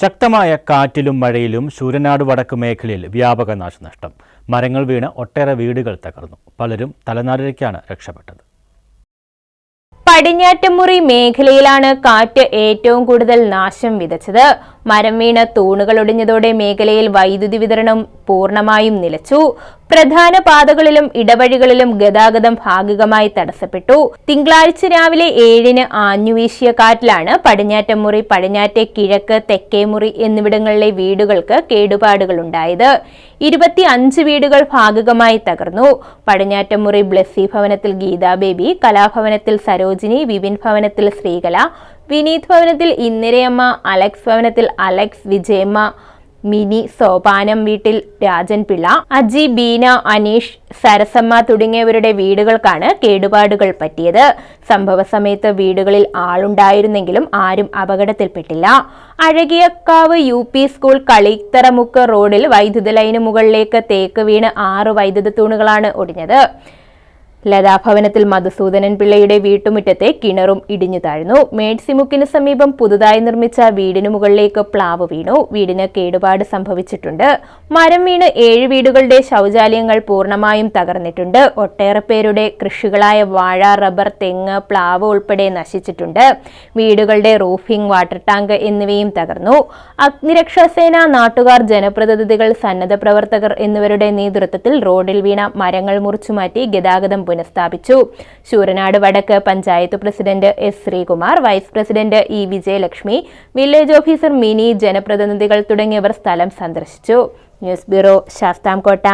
ശക്തമായ കാറ്റിലും മഴയിലും ശൂരനാട് വടക്ക് മേഖലയിൽ വ്യാപക നാശനഷ്ടം. മരങ്ങൾ വീണ് ഒട്ടേറെ വീടുകൾ തകർന്നു. പലരും തലനാരിഴയ്ക്കാണ് രക്ഷപ്പെട്ടത്. പടിഞ്ഞാറ്റമുറി മേഖലയിലാണ് കാറ്റ് ഏറ്റവും കൂടുതൽ നാശം വിതച്ചത്. മരം വീണ് തൂണുകൾ ഒടിഞ്ഞതോടെ മേഖലയിൽ വൈദ്യുതി വിതരണം പൂർണമായും നിലച്ചു. പ്രധാന പാതകളിലും ഇടവഴികളിലും ഗതാഗതം ഭാഗികമായി തടസ്സപ്പെട്ടു. തിങ്കളാഴ്ച രാവിലെ ഏഴിന് ആഞ്ഞുവീശിയ കാറ്റിലാണ് പടിഞ്ഞാറ്റമുറി പടിഞ്ഞാറ്റെ കിഴക്ക് തെക്കേമുറി എന്നിവിടങ്ങളിലെ വീടുകൾക്ക് കേടുപാടുകളുണ്ടായത്. ഇരുപത്തി അഞ്ച് വീടുകൾ ഭാഗികമായി തകർന്നു. പടിഞ്ഞാറ്റമുറി ബ്ലസ്സി ഭവനത്തിൽ ഗീതാ ബേബി കലാഭവനത്തിൽ സരോജിനി വിപിൻ ഭവനത്തിൽ ശ്രീകല വിനീത് ഭവനത്തിൽ ഇന്ദിരയമ്മ അലക്സ് ഭവനത്തിൽ അലക്സ് വിജയമ്മ മിനി സോപാനം വീട്ടിൽ രാജൻ പിള്ള അജി ബീന അനീഷ് സരസമ്മ തുടങ്ങിയവരുടെ വീടുകൾക്കാണ് കേടുപാടുകൾ പറ്റിയത്. സംഭവ സമയത്ത് വീടുകളിൽ ആളുണ്ടായിരുന്നെങ്കിലും ആരും അപകടത്തിൽപ്പെട്ടില്ല. Azhakiyakavu U P school Kalitharamukku റോഡിൽ വൈദ്യുത ലൈന് മുകളിലേക്ക് തേക്ക് വീണ് ആറ് വൈദ്യുത തൂണുകളാണ് ഒടിഞ്ഞത്. ലതാഭവനത്തിൽ മധുസൂദനൻ പിള്ളയുടെ വീട്ടുമുറ്റത്തെ കിണറും ഇടിഞ്ഞു താഴ്ന്നു. മേഡ്സിമുക്കിന് സമീപം പുതുതായി നിർമ്മിച്ച വീടിനു മുകളിലേക്ക് പ്ലാവ് വീണു. വീടിന് കേടുപാട് സംഭവിച്ചിട്ടുണ്ട്. മരം വീണ് ഏഴ് വീടുകളുടെ ശൗചാലയങ്ങൾ പൂർണമായും തകർന്നിട്ടുണ്ട്. ഒട്ടേറെ പേരുടെ കൃഷികളായ വാഴ റബ്ബർ തെങ്ങ് പ്ലാവ് ഉൾപ്പെടെ നശിച്ചിട്ടുണ്ട്. വീടുകളുടെ റൂഫിംഗ് വാട്ടർ ടാങ്ക് എന്നിവയും തകർന്നു. അഗ്നിരക്ഷാസേന നാട്ടുകാർ ജനപ്രതിനിധികൾ സന്നദ്ധ പ്രവർത്തകർ എന്നിവരുടെ നേതൃത്വത്തിൽ റോഡിൽ വീണ മരങ്ങൾ മുറിച്ചുമാറ്റി ഗതാഗതം പുനഃസ്ഥാപിച്ചു. ശൂരനാട് വടക്ക് panchayat president S Sreekumar vice president E Vijayalakshmi village officer Mini ജനപ്രതിനിധികൾ തുടങ്ങിയവർ സ്ഥലം സന്ദർശിച്ചു. News bureau Sasthamkotta.